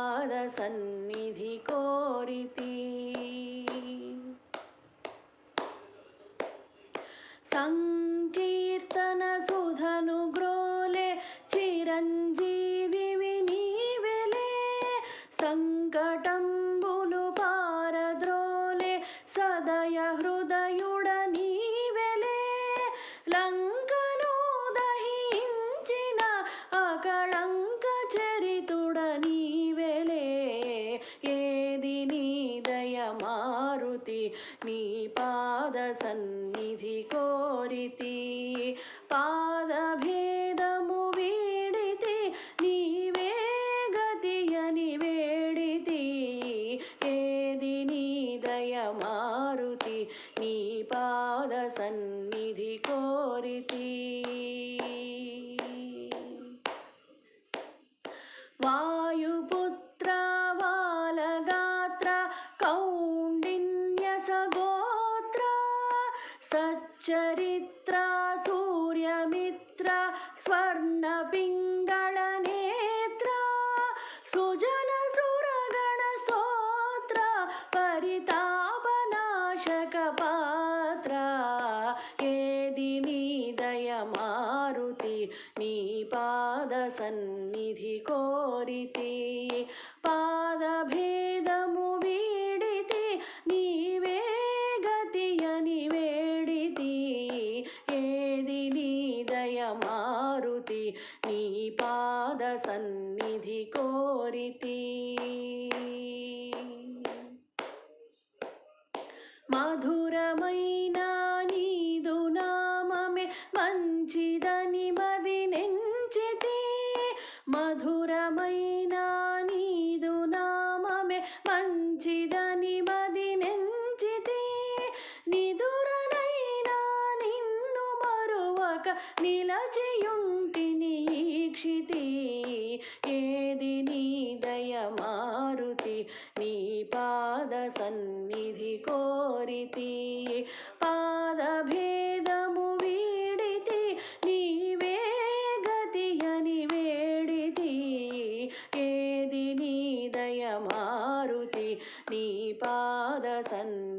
पादसन्निधि कोरिति सङ्कीर्तनसु నీ పాద సన్నిధి కోరితి. పాదభేదము వీడితి నీవే గతి అని వేడితి. ఏది నీ దయ మారుతి నీ పాద సన్నిధి కోరితి. వాయుపుత్ర सच्चरित्रा सूर्यमित्रा स्वर्णपिङ्गळनेत्रा सुजनसुरगणस्तोत्र परितापनाशकपात्रादि निदय मारुति नीपादसन्निधि कोरिति। మారుతి నీ పాద సన్నిధి కోరితి. మధురమైన నీదు నామమే మంచిదని మది నెంచితే మధురమైన నీదు నామమే మంచిదని మది నెంచితి నిదురనైనా నిన్ను మరువక నిలచియుంటిని ఈక్షితి ఏది నీ దయమారుతి నీ పాద సన్నిధి కోరితి. పాదభేదము వీడితి నీవే గతి అని వేడితి. ఏది నీ దయమారుతి నీ పాద సన్ని